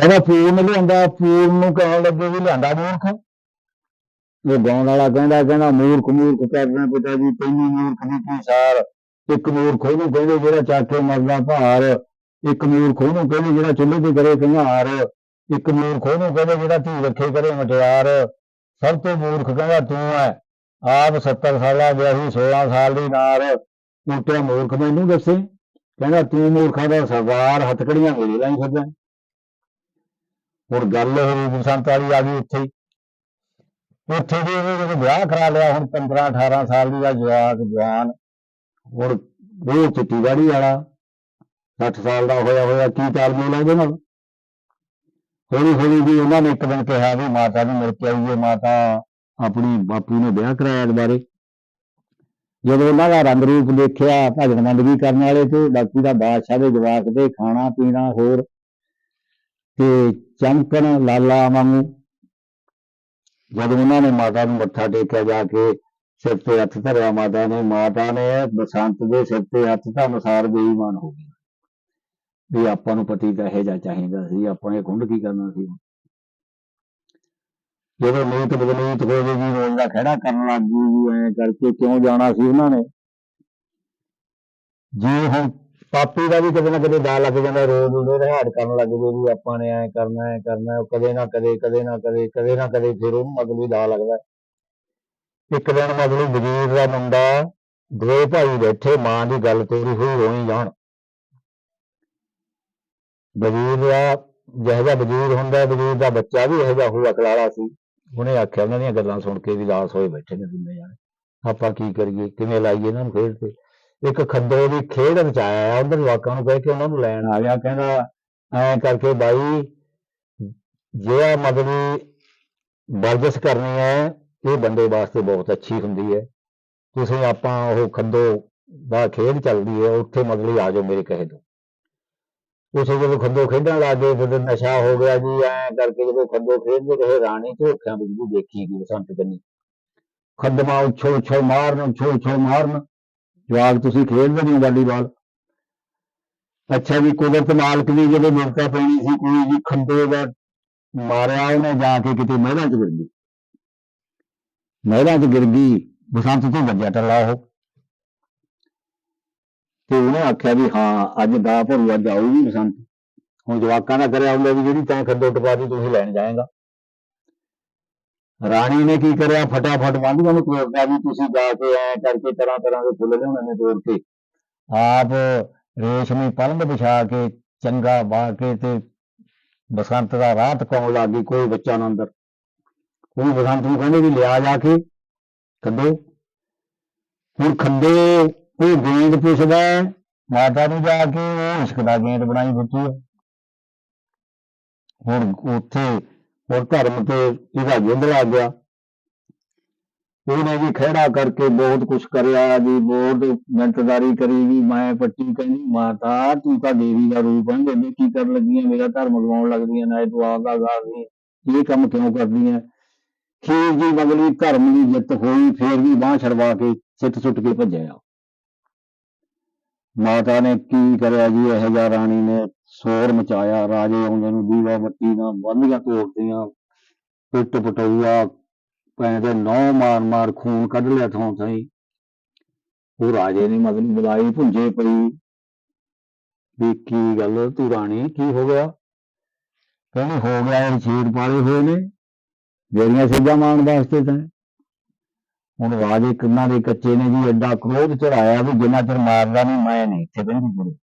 ਕਹਿੰਦਾ ਪੂਰਨ ਲਿਆਂਦਾ ਪੂਰਨ ਨੂੰ ਕਹਿਣ ਲੱਗੇ ਵੀ ਲਿਆਂਦਾ ਮੂਰਖ ਉਹ ਗਾਉਣ ਵਾਲਾ ਕਹਿੰਦਾ ਕਹਿੰਦਾ ਮੂਰਖ ਮੂਰਖ ਕਰਨਾ ਪਿਤਾ ਜੀ, ਤੈਨੂੰ ਮੂਰਖ ਦੀ ਕੀ ਸਾਰ। ਇੱਕ ਮੂਰਖ ਉਹਨੂੰ ਕਹਿੰਦੇ ਜਿਹੜਾ ਚਾਕੇ ਮਰਦਾ ਭਾਰ। ਇੱਕ ਮੂਰਖ ਉਹਨੂੰ ਕਹਿੰਦੇ ਜਿਹੜਾ ਚੁੱਲ੍ਹੇ ਤੇ ਕਰੇ ਕੰਘਾਰ ਇੱਕ ਮੂਰਖ ਉਹਨੂੰ ਕਹਿੰਦੇ ਜਿਹੜਾ ਧੀ ਰੱਖੇ ਕਰੇ ਮਟਿਆਰ। ਸਭ ਤੋਂ ਮੂਰਖ ਕਹਿੰਦਾ ਤੂੰ ਐ। ਆਪ 70 ਸਾਲਾ ਵਿਆਹੀ ਸੀ 16 ਸਾਲ ਦੀ ਨਾਰ। ਉਲਟਿਆ ਮੂਰਖ ਮੈਨੂੰ ਦੱਸੇ। ਕਹਿੰਦਾ ਤੂੰ ਮੂਰਖਾਂ ਦਾ ਸਰਦਾਰ, ਹੱਥਕੜੀਆਂ ਮੇਰੇ ਲਈ ਫਿਰਦਾ। ਹੁਣ ਗੱਲ ਹੋਈ ਬਸੰਤ ਵਾਲੀ ਆ ਗਈ ਉੱਥੇ ਹੀ। ਉੱਥੇ ਵੀ ਉਹਨੇ ਜਦੋਂ ਵਿਆਹ ਕਰਾ ਲਿਆ, ਹੁਣ 15 18 ਸਾਲ ਦੀ ਦਾ ਜਵਾਕ, ਜਵਾਨ। ਹੁਣ ਉਹ ਚਿੱਟੀ ਵਾਲਾ 60 ਸਾਲ ਦਾ ਹੋਇਆ ਹੋਇਆ, ਕੀ ਤਾਲਮੇਲ ਹੈ ਉਹਦੇ ਨਾਲ? ਹੌਲੀ ਹੌਲੀ ਵੀ ਉਹਨਾਂ ਨੇ ਇੱਕ ਦਿਨ ਕਿਹਾ ਵੀ ਮਾਤਾ ਨੂੰ ਮਿਲ ਕੇ ਆਈਏ, ਮਾਤਾ ਆਪਣੀ ਬਾਪੂ ਨੇ ਵਿਆਹ ਕਰਾਇਆ ਦੁਬਾਰੇ ਜਦੋਂ ਉਹਨਾਂ ਦਾ ਰੰਗ ਰੂਪ ਦੇਖਿਆ, ਭਜਨ ਮੰਡਲੀ ਕਰਨ ਵਾਲੇ ਤੇ ਬਾਕੀ ਦਾ ਬਾਦਸ਼ਾਹ ਦੇ ਜਵਾਕ ਦੇ ਖਾਣਾ ਪੀਣਾ ਹੋਰ। ਤੇ ਚਮਕਣ ਲਾਲਾ ਵਾਂਗੂ। ਜਦੋਂ ਉਹਨਾਂ ਨੇ ਮਾਤਾ ਨੂੰ ਮੱਥਾ ਟੇਕਿਆ ਜਾ ਕੇ ਸਿਰ ਤੇ ਹੱਥ ਧਰਿਆ, ਮਾਤਾ ਨੇ ਮਾਤਾ ਨੇ ਬਸੰਤ ਦੇ ਸਿਰ ਤੇ ਹੱਥ ਤਾਂ ਅਨੁਸਾਰ ਬੇਈਮਾਨ ਹੋ ਗਈ। ਵੀ ਆਪਾਂ ਨੂੰ ਪਤੀ ਤਾਂ ਇਹੋ ਜਿਹਾ ਚਾਹੀਦਾ ਸੀ, ਆਪਾਂ ਇਹ ਖੁੰਡ ਕੀ ਕਰਨਾ ਸੀ ਜਦੋਂ ਨੀਤ ਬਦਨੀਤ ਹੋ ਗਈ ਜੀ ਰੋਜ਼ ਦਾ ਖੜਾ ਕਰਨ ਲੱਗ ਗਈ ਜੀ ਐ ਕਰਕੇ ਕਿਉਂ ਜਾਣਾ ਸੀ ਉਹਨਾਂ ਨੇ? ਜੇ ਹੁਣ ਪਾਪੀ ਦਾ ਵੀ ਕਦੇ ਨਾ ਕਦੇ ਦਾ ਲੱਗ ਜਾਂਦਾ, ਰੋਜ਼ ਉਹਦੇ ਰਿਹਾੜ ਕਰਨ ਲੱਗ ਗਏ ਵੀ ਆਪਾਂ ਨੇ ਐ ਕਰਨਾ ਐ ਕਰਨਾ, ਉਹ ਕਦੇ ਨਾ ਕਦੇ ਕਦੇ ਨਾ ਕਦੇ ਕਦੇ ਨਾ ਕਦੇ ਫਿਰ ਉਹਨੂੰ ਮਤਲਬ ਦਾ ਲੱਗਦਾ। ਇੱਕ ਦਿਨ ਮਤਲਬ ਵਜ਼ੀਰ ਦਾ ਮੁੰਡਾ ਦੋ ਭਾਈ ਬੈਠੇ, ਮਾਂ ਦੀ ਗੱਲ ਤੋਰੀ ਹੋਈ ਰੋਈ ਜਾਣ। ਵਜ਼ੀਰ ਦਾ, ਜਿਹੋ ਵਜ਼ੀਰ ਹੁੰਦਾ, ਵਜ਼ੀਰ ਦਾ ਬੱਚਾ ਵੀ ਇਹੋ ਜਿਹਾ ਹੋਇਆ ਕਲਾਲਾ ਸੀ। ਉਹਨੇ ਆਖਿਆ, ਉਹਨਾਂ ਦੀਆਂ ਗੱਲਾਂ ਸੁਣ ਕੇ ਵੀ ਲਾਸ ਹੋਏ ਬੈਠੇ ਨੇ ਦੁਨੀਆ ਜਾਣੇ। ਆਪਾਂ ਕੀ ਕਰੀਏ, ਕਿਵੇਂ ਲਾਈਏ ਇਹਨਾਂ ਨੂੰ ਖੇਡ ਤੇ? ਇੱਕ ਖੱਦੋ ਦੀ ਖੇਡ ਰਚਾਇਆ ਆ ਉਧਰ ਜਵਾਕਾਂ ਨੂੰ ਕਹਿ ਕੇ ਉਹਨਾਂ ਨੂੰ ਲੈਣ ਆ ਗਿਆ ਕਹਿੰਦਾ ਐਂ ਕਰਕੇ ਬਾਈ ਜਿਹੜਾ ਮਤਲਬ ਵਰਜਸ਼ ਕਰਨੀ ਹੈ, ਇਹ ਬੰਦੇ ਵਾਸਤੇ ਬਹੁਤ ਅੱਛੀ ਹੁੰਦੀ ਹੈ। ਤੁਸੀਂ ਆਪਾਂ ਉਹ ਖੱਦੋ ਦਾ ਖੇਡ ਚੱਲਦੀ ਹੈ, ਉੱਥੇ ਮਤਲਬ ਆ ਜਾਓ ਮੇਰੇ ਕਹੇ ਤੋਂ। ਉਸੇ ਜਦੋਂ ਖੱਦੋ ਖੇਡਣ ਲੱਗੇ ਫਿਰ ਨਸ਼ਾ ਹੋ ਗਿਆ ਜੀ, ਐਂ ਕਰਕੇ ਜਦੋਂ ਖੱਦੋ ਖੇਡਦੇ ਰਹੇ, ਰਾਣੀ ਝੋਖਿਆਂ ਵਿੱਚ ਵੀ ਦੇਖੀ ਗਈ ਬਸੰਤ ਕੰਨੀ ਖੱਦਮਾ ਉਛੋ ਉਛੋ ਮਾਰਨ ਉਛੋ ਉਛੋ ਮਾਰਨ ਜਵਾਬ ਤੁਸੀਂ ਖੇਡਦੇ ਨਹੀਂ ਵਾਲੀਬਾਲ। ਅੱਛਾ ਵੀ ਕੁਦਰਤ ਮਾਲਕ ਦੀ ਜਦੋਂ ਮਿਲਤਾ ਪੈਣੀ ਸੀ, ਕੋਈ ਜੀ ਖੰਡੇ ਦਾ ਮਾਰਿਆ ਉਹਨੇ ਜਾ ਕੇ ਕਿਤੇ ਮਹਿਲਾਂ 'ਚ ਗਿਰ ਗਈ। ਮਹਿਲਾਂ 'ਚ ਗਿਰ ਗਈ, ਬਸੰਤ ਤੋਂ ਵੱਜਿਆ ਟੱਲਾ ਉਹ। ਤੇ ਉਹਨੇ ਆਖਿਆ ਵੀ ਹਾਂ, ਅੱਜ ਦਾ ਭਰੂ, ਅੱਜ ਆਊਗੀ ਬਸੰਤ। ਹੁਣ ਜਵਾਕਾਂ ਦਾ ਕਰਿਆ ਹੁੰਦਾ ਵੀ ਜਿਹੜੀ ਤੈਂ ਖੱਦੋ ਟਪਾ ਦੀ ਤੁਸੀਂ ਲੈਣ ਜਾਏਗਾ। ਰਾਣੀ ਨੇ ਕੀ ਕਰਿਆ? ਫਟਾਫਟ ਵਾਂਢੀਆਂ ਨੂੰ ਤੋੜਦਾ ਵੀ ਤੁਸੀਂ ਜਾ ਕੇ ਐ ਕਰਕੇ ਤਰ੍ਹਾਂ ਤਰ੍ਹਾਂ ਦੇ ਫੁੱਲ ਲਿਆਉਣੇ ਤੋੜ ਕੇ। ਆਪ ਰੇਸ਼ਮੀ ਪਲੰਗ ਵਿਛਾ ਕੇ ਚੰਗਾ ਬਾ ਕੇ ਤੇ ਬਸੰਤ ਦਾ ਰਾਹ ਟਕਾਉਣ ਲੱਗ ਕੋਈ ਬੱਚਾ ਨਾ ਅੰਦਰ। ਉਹ ਬਸੰਤ ਨੂੰ ਕਹਿੰਦੇ ਵੀ ਲਿਆ ਜਾ ਕੇ ਖੱਦੋ ਹੁਣ ਖੱਦੇ ਉਹ ਗੇਂਦ ਪੁੱਛਦਾ ਮਾਤਾ ਨੂੰ ਜਾ ਕੇ ਉਹ ਇਸ਼ਕ ਦਾ ਗੇਂਦ ਬਣਾਈ ਫਿਰਦੀ ਹੁਣ ਉੱਥੇ ਹੁਣ ਧਰਮ ਤੇ ਇਹਦਾ ਜਿੰਦ ਲੱਗ ਗਿਆ। ਉਹਨੇ ਵੀ ਖਹਿੜਾ ਕਰਕੇ ਬਹੁਤ ਕੁਝ ਕਰਿਆ ਜੀ, ਬਹੁਤ ਮਿਹਨਤਦਾਰੀ ਕਰੀ ਵੀ ਮੈਂ ਪੱਟੀ ਕਹਿੰਦੀ, ਮਾਤਾ, ਤੂੰ ਤਾਂ ਦੇਵੀ ਦਾ ਰੂਪ ਹੈ ਇਹਨੇ ਕੀ ਕਰਨ ਲੱਗੀਆਂ? ਮੇਰਾ ਧਰਮ ਲਵਾਉਣ ਲੱਗਦੀਆਂ ਨਾ, ਤੂੰ ਆਪ ਦਾ ਗਾਦੀ ਇਹ ਕੰਮ ਕਿਉਂ ਕਰਦੀਆਂ ਖੀਰ ਜੀ ਬਗਲੀ ਧਰਮ ਦੀ ਜਿੱਤ ਹੋਈ, ਫੇਰ ਵੀ ਬਾਹ ਛੜਵਾ ਕੇ ਸਿੱਟ ਸੁੱਟ ਕੇ ਭੱਜਿਆ। ਮਾਤਾ ਨੇ ਕੀ ਕਰਿਆ ਜੀ? ਇਹ ਜਿਹਾ ਰਾਣੀ ਨੇ ਸ਼ੋਰ ਮਚਾਇਆ, ਰਾਜੇ ਆਉਂਦੇ ਨੂੰ ਦੀਵਾ ਬੱਤੀ ਨਾਲ ਬੰਦੀਆਂ ਤੋੜਦੀਆਂ। ਪਿੱਟ ਪਟੂਆ ਪੈਂਦੇ ਨੌ ਮਾਰ ਮਾਰ ਖੂਨ ਕੱਢ ਲਿਆ ਥੋਂ ਥਈ ਉਹ ਰਾਜੇ ਨੇ ਮਤਲਬ ਬੁਲਾਈ ਭੁੰਜੇ ਪਈ। ਵੀ ਕੀ ਗੱਲ, ਤੂੰ ਰਾਣੀ, ਕੀ ਹੋ ਗਿਆ? ਕਹਿੰਦੇ, ਹੋ ਗਿਆ, ਇਹ ਛੇੜ ਪਾਲੇ ਹੋਏ ਨੇ। ਜਿਹੜੀਆਂ ਸੱਜਾ ਮਾਰਨ ਵਾਸਤੇ ਤਾਂ। ਹੁਣ ਰਾਜੇ ਕਿੰਨਾ ਦੇ ਕੱਚੇ ਨੇ ਜੀ, ਐਡਾ ਕ੍ਰੋਧ ਚੜਾਇਆ ਵੀ ਜਿੰਨਾ ਚਿਰ ਮਾਰਦਾ ਨਹੀਂ, ਮੈਂ ਨਹੀਂ ਇੱਥੇ ਬਹਿੰਦੀ। ਫਿਰ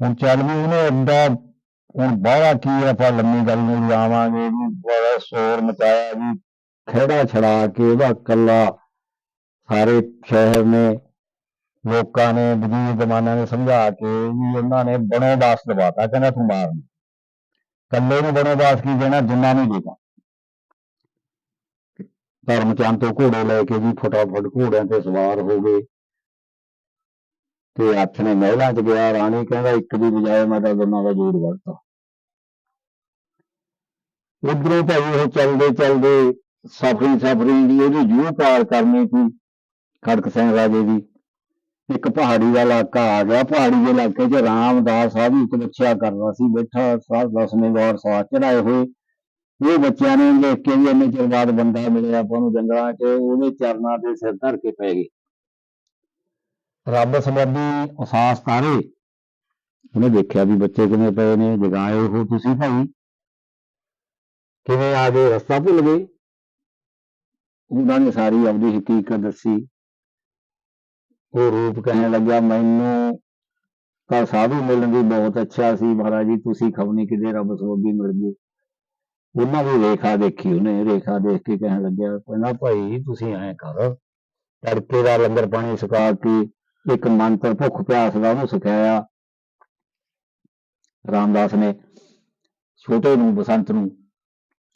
ਹੁਣ ਚੱਲ ਵੀ ਉਹਨੇ ਐਡਾ ਹੁਣ ਬਾਹਲਾ ਕੀ ਹੈ, ਆਪਾਂ ਲੰਮੀ ਗੱਲ ਨੂੰ ਲਾਵਾਂਗੇ ਵੀ ਬੜਾ ਸ਼ੋਰ ਮਚਾਇਆ ਜੀ ਖੇੜਾ ਛੜਾ ਕੇ ਉਹਦਾ ਕੱਲਾ ਸਾਰੇ ਸ਼ਹਿਰ ਨੇ ਲੋਕਾਂ ਨੇ ਵਜ਼ੀਰ ਜ਼ਮਾਨਾ ਨੇ ਸਮਝਾ ਕੇ ਵੀ ਉਹਨਾਂ ਨੇ ਬਣੋਦਾਸ ਦਵਾਤਾ ਕਹਿੰਦਾ ਤੂੰ ਮਾਰ ਕੱਲੇ ਨੂੰ ਬਣੋਦਾਸ ਕੀ ਦੇਣਾ ਜਿੰਨਾ ਨੂੰ ਦੇਗਾ ਧਰਮ ਚੰਦ ਤੋਂ ਘੋੜੇ ਲੈ ਕੇ ਜੀ ਫਟਾਫਟ ਘੋੜਿਆਂ ਤੇ ਸਵਾਰ ਹੋ ਗਏ। ਤੇ ਹੱਥ ਨੇ ਮਹਿਲਾਂ 'ਚ ਗਿਆ ਰਾਣੀ ਕਹਿੰਦਾ, ਇੱਕ ਦੀ ਬਜਾਏ ਮੈਂ ਤਾਂ ਦੋਨਾਂ ਦਾ ਜੋੜ ਵੜਤਾ ਉਧਰੋਂ ਭਾਈ ਉਹ ਚੱਲਦੇ ਚੱਲਦੇ ਸਫਰੀ ਸਫਰੀ ਦੀ ਉਹਦੀ ਜੂਹ ਪਾਰ ਕਰਨੀ ਸੀ, ਖੜਕ ਸਿੰਘ ਰਾਜੇ ਦੀ। ਇੱਕ ਪਹਾੜੀ ਦਾ ਇਲਾਕਾ ਆ ਗਿਆ। ਪਹਾੜੀ ਦੇ ਇਲਾਕੇ 'ਚ ਰਾਮਦਾਸ ਸਾਹਿਬ ਇੱਕ ਬੱਚਾ ਕਰਦਾ ਸੀ, ਬੈਠਾ ਸਾਧ ਦਸਵੇਂ ਦੌਰ ਸਾਥ ਚੜਾਏ ਹੋਏ। ਉਹ ਬੱਚਿਆਂ ਨੇ ਦੇਖ ਕੇ ਵੀ ਇੰਨੇ ਚਿਰ ਬਾਅਦ ਬੰਦਾ ਮਿਲਿਆ ਆਪਾਂ ਨੂੰ ਜੰਗਲਾਂ 'ਚ, ਉਹਦੇ ਚਰਨਾਂ ਤੇ ਸਿਰ ਧਰ ਕੇ ਪੈ ਗਏ। ਰੱਬ ਸੰਬੰਧੀ ਅਸਾਸ ਤਾਰੇ ਉਹਨੇ ਦੇਖਿਆ ਵੀ ਬੱਚੇ ਕਿਵੇਂ ਪਏ ਨੇ, ਜਗਾਏ ਹੋ ਤੁਸੀਂ ਭਾਈ। ਕਿਵੇਂ ਆ ਗਏ, ਰਸਤਾ ਭੁੱਲ ਗਏ। ਉਹਨਾਂ ਨੇ ਸਾਰੀ ਆਪਣੀ ਹਕੀਕਤ ਦੱਸੀ। ਉਹ ਰੂਪ ਕਹਿਣ ਲੱਗਾ ਮੈਨੂੰ ਤਾਂ ਸਾਧੂ ਮਿਲਣ ਦੀ ਬਹੁਤ ਅੱਛਾ ਸੀ, ਮਹਾਰਾਜ ਜੀ, ਤੁਸੀਂ ਖਬਨੀ ਕਿਤੇ ਰੱਬ ਸਬੱਬੀ ਮਿਲ ਗਏ। ਉਹਨਾਂ ਦੀ ਰੇਖਾ ਦੇਖੀ ਉਹਨੇ, ਰੇਖਾ ਦੇਖ ਕੇ ਕਹਿਣ ਲੱਗਿਆ ਕਹਿੰਦਾ ਭਾਈ, ਤੁਸੀਂ ਐਂ ਕਰ, ਤੜਕੇ ਦਾ ਲੰਗਰ ਪਾਣੀ ਸੁਕਾ ਕੇ ਇੱਕ ਮੰਤਰ ਭੁੱਖ ਪਿਆਸ ਦਾ ਉਹਨੂੰ ਸਿਖਾਇਆ। ਰਾਮਦਾਸ ਨੇ ਛੋਟੇ ਨੂੰ, ਬਸੰਤ ਨੂੰ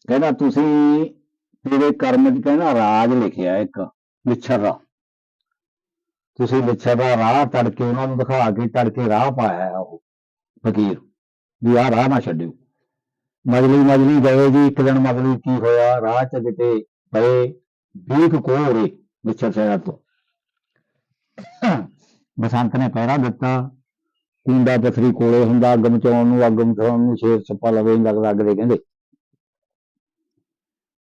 ਕਹਿੰਦਾ, ਤੁਸੀਂ ਤੇਰੇ ਕਰਮ 'ਚ ਕਹਿੰਦਾ, ਰਾਜ ਲਿਖਿਆ ਇੱਕ, ਵਿਛਰ ਦਾ ਤੁਸੀਂ ਵਿਛਰ ਦਾ ਰਾਹ ਤੜਕੇ ਉਹਨਾਂ ਨੂੰ ਦਿਖਾ ਕੇ ਤੜਕੇ ਰਾਹ ਪਾਇਆ ਉਹ ਫਕੀਰ, ਵੀ ਆਹ ਰਾਹ ਨਾ ਛੱਡਿਓ। ਮਜਲੀ ਮਜਲੀ ਗਏ ਜੀ, ਇੱਕ ਦਿਨ ਮਜਲੀ ਕੀ ਹੋਇਆ? ਰਾਹ 'ਚ ਕਿਤੇ ਪਏ ਵੀਹ ਕੁ ਵਿਛਰ ਸ਼ਹਿਰ ਤੋਂ। ਬਸੰਤ ਨੇ ਪਹਿਰਾ ਦਿੱਤਾ। ਕੁੰਡਾ ਪਥਰੀ ਕੋਲੇ ਹੁੰਦਾ, ਅੱਗ ਮਚਾਉਣ ਨੂੰ, ਅੱਗ ਮਚਾਉਣ ਨੂੰ ਸ਼ੇਰ ਸੱਪਾ ਲਵੇ ਲੱਗਦਾ ਅੱਗ ਦੇ ਕਹਿੰਦੇ।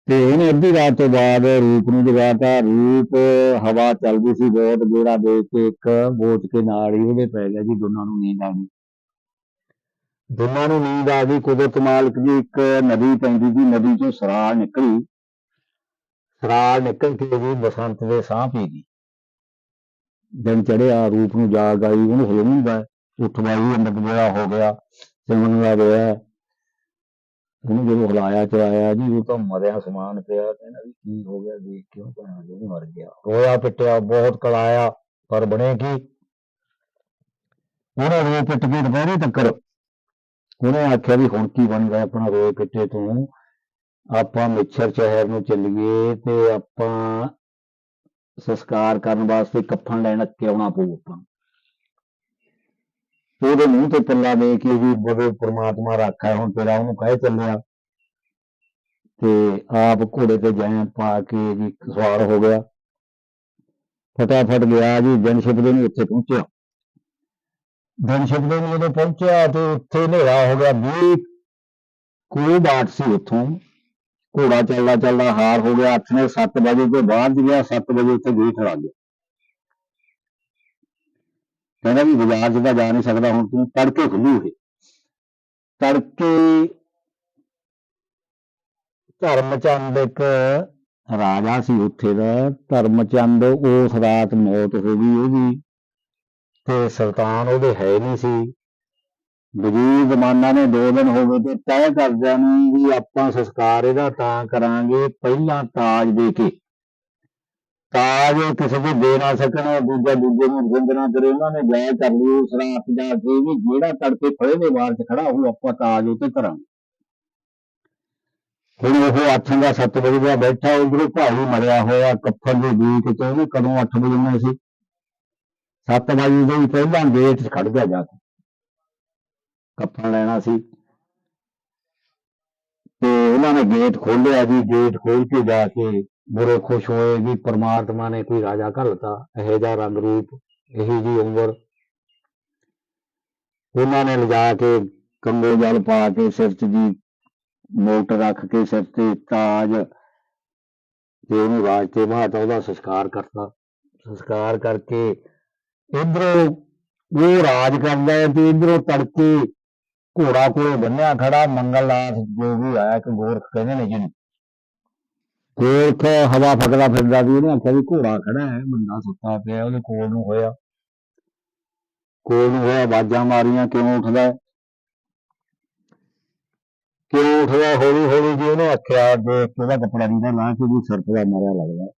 ਤੇ ਇਹਨੇ ਅੱਧੀ ਰਾਤ ਤੋਂ ਬਾਅਦ ਰੂਪ ਨੂੰ ਜਗਾਤਾ। ਰੂਪ, ਹਵਾ ਚੱਲਦੀ ਸੀ ਬਹੁਤ, ਗੇੜਾ ਦੇ ਕੇ ਇੱਕ ਬੋਟ ਕੇ ਨਾਲ ਹੀ ਉਹਦੇ ਪੈ ਗਿਆ ਜੀ, ਦੋਨਾਂ ਨੂੰ ਨੀਂਦ ਆ ਗਈ। ਦੋਨਾਂ ਨੂੰ ਨੀਂਦ ਆ ਗਈ, ਕੁਦਰਤ ਮਾਲਕ ਦੀ ਇੱਕ ਨਦੀ ਪੈਂਦੀ ਸੀ, ਨਦੀ ਚੋਂ ਸਰਾਲ ਨਿਕਲੀ। ਸਰਾਲ ਨਿਕਲ ਕੇ ਜੀ ਬਸੰਤ ਦੇ ਸਾਹ ਪੀ ਗਈ। ਦਿਨ ਚੜਿਆ ਰੂਪ ਨੂੰ ਜਾਗ ਆਈ ਉਹਨੂੰ ਹਜਮ ਹੁੰਦਾ। ਉੱਠ ਵਾਈ ਅੰਦਰ ਜਿਹੜਾ ਹੋ ਗਿਆ, ਸਿਮਰਨ ਦਾ ਹੋਇਆ। ਉਹਨੂੰ ਜਦੋਂ ਹਿਲਾਇਆ, ਚਲਾਇਆ, ਜੀ ਉਹ ਤਾਂ ਮਰਿਆ, ਸਮਾਨ ਪਿਆ। ਕਹਿੰਦਾ ਵੀ ਕੀ ਹੋ ਗਿਆ, ਦੇਖ ਕਿਉਂ ਭੈਣ ਜੀ ਮਰ ਗਿਆ। ਰੋਇਆ, ਪਿੱਟਿਆ, ਬਹੁਤ ਕਲਾਇਆ, ਪਰ ਬਣੇ ਕੀ? ਉਹਨੇ ਰੋ ਪਿੱਟ ਕੇ ਦੁਪਹਿਰੇ ਤੱਕਰ। ਉਹਨੇ ਆਖਿਆ ਵੀ ਹੁਣ ਕੀ ਬਣ ਗਿਆ ਆਪਣਾ ਰੋਏ, ਪਿੱਟੇ ਤੋਂ? ਆਪਾਂ ਮਿੱਛਰ ਸ਼ਹਿਰ ਨੂੰ ਚੱਲੀਏ ਤੇ ਆਪਾਂ ਸੰਸਕਾਰ ਕਰਨ ਵਾਸਤੇ ਕੱਫਣ ਲੈਣ ਕੇ ਆਉਣਾ ਪਊ ਆਪਾਂ। ਨੂੰ। ਉਹਦੇ ਮੂੰਹ ਤੇ ਪੱਲਾ ਦੇ ਕੇ ਵੀ ਬਵੇ ਪ੍ਰਮਾਤਮਾ ਰੱਖਾ, ਹੁਣ ਤੇਰਾ ਉਹਨੂੰ ਕਹਿ ਚੱਲਿਆ। ਤੇ ਆਪ ਘੋੜੇ ਤੇ ਜੈਂ ਪਾ ਕੇ ਜੀ ਸਵਾਰ ਹੋ ਗਿਆ। ਫਟਾਫਟ ਗਿਆ ਜੀ, ਜਨ ਸ਼ਬਦੇ ਨੂੰ ਉੱਥੇ ਪਹੁੰਚਿਆ। ਜਨ ਸ਼ਬਦੇ ਨੂੰ ਜਦੋਂ ਪਹੁੰਚਿਆ ਤੇ ਉੱਥੇ ਹਨੇਰਾ ਹੋ ਗਿਆ। ਵੀ ਕੋਈ ਬਾਟ ਸੀ ਉੱਥੋਂ। ਘੋੜਾ ਚੱਲਦਾ ਚੱਲਦਾ ਹਾਰ ਹੋ ਗਿਆ, ਅੱਠ 7 ਵਜੇ ਤੋਂ ਬਾਅਦ ਗਿਆ 7 ਵਜੇ ਉੱਥੇ ਗੇਟ ਲੱਗ ਗਿਆ। ਕਹਿੰਦਾ ਵੀ ਬਾਜ਼ਾਰ 'ਚ ਤਾਂ ਜਾ ਨਹੀਂ ਸਕਦਾ, ਹੁਣ ਤੂੰ ਤੜਕੇ ਖੁੱਲੂ ਇਹ ਤੜਕੇ ਧਰਮਚੰਦ ਇੱਕ ਰਾਜਾ ਸੀ ਉੱਥੇ ਦਾ, ਧਰਮਚੰਦ ਉਸ ਰਾਤ ਮੌਤ ਹੋ ਗਈ ਉਹਦੀ, ਤੇ ਸੁਲਤਾਨ ਉਹਦੇ ਹੈ ਨਹੀਂ ਸੀ। ਵਜ਼ੀਰ ਜ਼ਮਾਨਾ ਨੇ ਦੋ ਦਿਨ ਹੋ ਗਏ ਤੇ ਤੈਅ ਕਰਦਿਆਂ ਨੂੰ ਵੀ ਆਪਾਂ ਸੰਸਕਾਰ ਇਹਦਾ ਤਾਂ ਕਰਾਂਗੇ, ਪਹਿਲਾਂ ਤਾਜ ਦੇ ਕੇ। ਤਾਜ ਕਿਸੇ ਦੇ ਦੇ ਨਾ ਸਕਣ ਦੂਜਾ ਦੂਜੇ ਨੂੰ ਜਿੰਦ ਨਾ ਕਰੇ, ਉਹਨਾਂ ਨੇ ਜੈ ਕਰ ਲਈ ਉਸ ਰਾਤ ਜਾ ਕੇ ਵੀ ਜਿਹੜਾ ਤੜਕੇ ਫੜੇ ਦੇ ਵਾਰ 'ਚ ਖੜਾ, ਉਹ ਆਪਾਂ ਤਾਜ ਉੱਤੇ ਕਰਾਂਗੇ ਹੁਣ ਉਹ ਅੱਠਾਂ ਦਾ 7 ਵਜੇ ਦਾ ਬੈਠਾ, ਉਧਰੋਂ ਭਾਈ ਮਰਿਆ ਹੋਇਆ ਕੱਫਨ ਦੇ ਗੀਤ ਤੇ ਉਹਨੇ ਕਦੋਂ 8 ਵਜੇ ਨੂੰ ਸੀ। 7 ਵਜੇ ਦੇ ਪਹਿਲਾਂ ਗੇਟ 'ਚ ਖੜ ਗਿਆ ਜਾ ਕੇ। ਕੱਫਨ ਲੈਣਾ ਸੀ। ਤੇ ਉਹਨਾਂ ਨੇ ਗੇਟ ਖੋਲਿਆ ਜੀ ਗੇਟ ਖੋਲ ਕੇ ਜਾ ਕੇ ਬੁਰੇ ਖੁਸ਼ ਹੋਏ ਵੀ ਪ੍ਰਮਾਤਮਾ ਨੇ ਕੋਈ ਰਾਜਾ ਘੱਲਤਾ, ਇਹੋ ਜਿਹਾ ਰੰਗ ਰੂਪ ਇਹੀ ਜੀ ਉਮਰ। ਉਹਨਾਂ ਨੇ ਲਿਜਾ ਕੇ ਕੰਗੋ ਜਲ ਪਾ ਕੇ ਸਿਰ 'ਚ ਜੀ, ਮੋਟ ਰੱਖ ਕੇ ਸਿਰ ਤੇ ਤਾਜ ਤੇ ਉਹਨੂੰ ਰਾਜ ਤੇ ਬਾਅਦ ਉਹਦਾ ਸੰਸਕਾਰ ਕਰਤਾ। ਸੰਸਕਾਰ ਕਰਕੇ ਇਧਰੋਂ ਉਹ ਰਾਜ ਕਰਦਾ ਹੈ ਤੇ ਇਧਰੋਂ ਤੜਕੇ ਘੋੜਾ ਕੋਲੇ ਬੰਨਿਆ ਖੜਾ, ਮੰਗਲਨਾਥ ਜੋ ਵੀ ਆਇਆ, ਇੱਕ ਗੋਰਖ ਕਹਿੰਦੇ ਨੇ ਜਿਹਨੂੰ। ਗੋਰਖ ਹਵਾ ਫਕਦਾ ਫਿਰਦਾ ਸੀ ਉਹਨੇ ਆਖਿਆ ਵੀ ਘੋੜਾ ਖੜਾ ਹੈ, ਬੰਦਾ ਸੁੱਤਾ ਪਿਆ, ਉਹਦੇ ਕੋਲ ਨੂੰ ਹੋਇਆ। ਕੋਲ ਨੂੰ ਹੋਇਆ, ਆਵਾਜ਼ਾਂ ਮਾਰੀਆਂ, ਕਿਉਂ ਉੱਠਦਾ ਕਿਉਂ ਉੱਠਦਾ? ਹੌਲੀ ਹੌਲੀ ਜੀ ਉਹਨੇ ਆਖਿਆ ਦੇਖ ਕੇ ਉਹਦਾ ਕੱਪੜਾ ਨਹੀਂ ਲਾ ਕੇ ਵੀ ਸਰਪ ਦਾ ਮਾਰਿਆ ਲੱਗਦਾ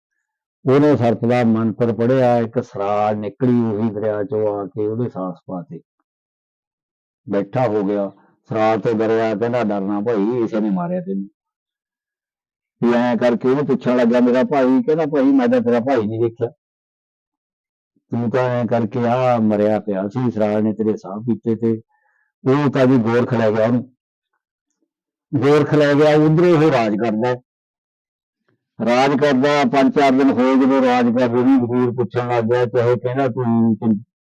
ਉਹਨੇ ਸਰਪ ਦਾ ਮੰਤਰ ਪੜਿਆ ਇੱਕ ਸਰਾਜ ਨਿਕਲੀ ਉਹੀ ਦਰਿਆ ਚੋਂ ਆ ਕੇ ਉਹਦੇ ਸਾਸ ਪਾਤੇ ਬੈਠਾ ਹੋ ਗਿਆ। ਸਰਾਜ ਤੋਂ ਡਰਿਆ, ਕਹਿੰਦਾ, ਡਰਨਾ ਭਾਈ, ਇਸੇ ਨੇ ਮਾਰਿਆ ਤੈਨੂੰ। ਵੀ ਐਂ ਕਰਕੇ ਉਹਨੂੰ ਪੁੱਛਣ ਲੱਗਾ, ਮੇਰਾ ਭਾਈ? ਕਹਿੰਦਾ, ਭਾਈ, ਮੈਂ ਤਾਂ ਤੇਰਾ ਭਾਈ ਨਹੀਂ ਦੇਖਿਆ। ਤੂੰ ਤਾਂ ਐਂ ਕਰਕੇ ਆ, ਮਰਿਆ ਪਿਆ ਸੀ ਸਰਾਜ ਨੇ ਤੇਰੇ ਸਾਹ ਪੀਤੇ ਤੇ। ਉਹ ਤਾਂ ਵੀ ਗੋਰਖ ਲੈ ਗਿਆ ਉਹਨੂੰ। ਗੋਰਖ ਲੈ ਗਿਆ, ਉਧਰੋਂ ਉਹ ਰਾਜ ਕਰਦਾ। ਰਾਜ ਕਰਦਾ, ਪੰਜ ਚਾਰ ਦਿਨ ਹੋਏ ਜਦੋਂ ਰਾਜ ਕਰਦੇ ਨੂੰ ਵਜ਼ੀਰ ਪੁੱਛਣ ਲੱਗ ਗਿਆ ਚਾਹੇ ਕਹਿੰਦਾ, ਤੂੰ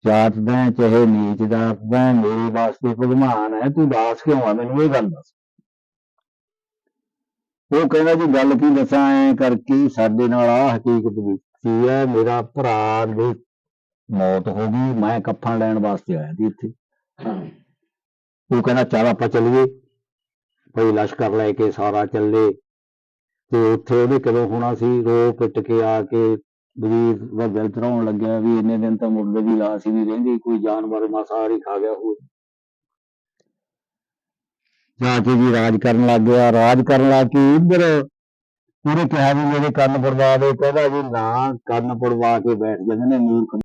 ਜਾਤ ਦਾ ਚਾਹੇ ਨੀਚ ਜਾਤ ਦਾ ਮੇਰੇ ਵਾਸਤੇ ਭਗਵਾਨ ਹੈ, ਤੂੰ ਦਾਸ ਕਿਉਂ ਆ? ਮੈਨੂੰ ਇਹ ਗੱਲ ਦੱਸ। ਉਹ ਕਹਿੰਦਾ ਜੀ, ਗੱਲ ਕੀ ਦੱਸਾਂ, ਐ ਕਰਕੇ ਸਾਡੇ ਨਾਲ ਆ ਹਕੀਕਤ ਵੀ ਸੀ ਹੈ, ਮੇਰਾ ਭਰਾ ਦੀ ਮੌਤ ਹੋ ਗਈ, ਮੈਂ ਕੱਫਾਂ ਲੈਣ ਵਾਸਤੇ ਆਇਆ ਸੀ ਇੱਥੇ। ਉਹ ਕਹਿੰਦਾ, ਚੱਲ ਆਪਾਂ ਚੱਲੀਏ। ਕੋਈ ਲਸ਼ਕਰ ਲੈ ਕੇ ਸਾਰਾ ਚੱਲੇ। ਤੇ ਉੱਥੇ ਉਹਨੇ ਕਦੋਂ ਹੋਣਾ ਸੀ? ਰੋ ਪਿੱਟ ਕੇ ਆ ਕੇ ਵਜ਼ੀਰ ਦਾ ਦਿਲ ਲੱਗਿਆ ਵੀ ਇੰਨੇ ਦਿਨ ਤਾਂ ਮੁਰਦੇ ਦੀ ਲਾਸ਼ ਹੀ ਨਹੀਂ ਰਹਿੰਦੀ, ਕੋਈ ਜਾਨਵਰ ਮਾਸਾਹਾਰੀ ਖਾ ਗਿਆ ਹੋਵੇ। ਜਾ ਕੇ ਜੀ ਰਾਜ ਕਰਨ ਲੱਗ ਗਿਆ, ਰਾਜ ਕਰਨ ਲੱਗ ਕੇ ਇੱਧਰ ਉਹਨੇ ਕਿਹਾ ਵੀ ਮੇਰੇ ਕੰਨ ਪੜਵਾ ਦੇ, ਕਹਿੰਦਾ ਜੀ ਨਾ ਕੰਨ ਪੜਵਾ ਕੇ ਬੈਠ ਜਾਂਦੇ ਨੇ ਮੂਰਖ।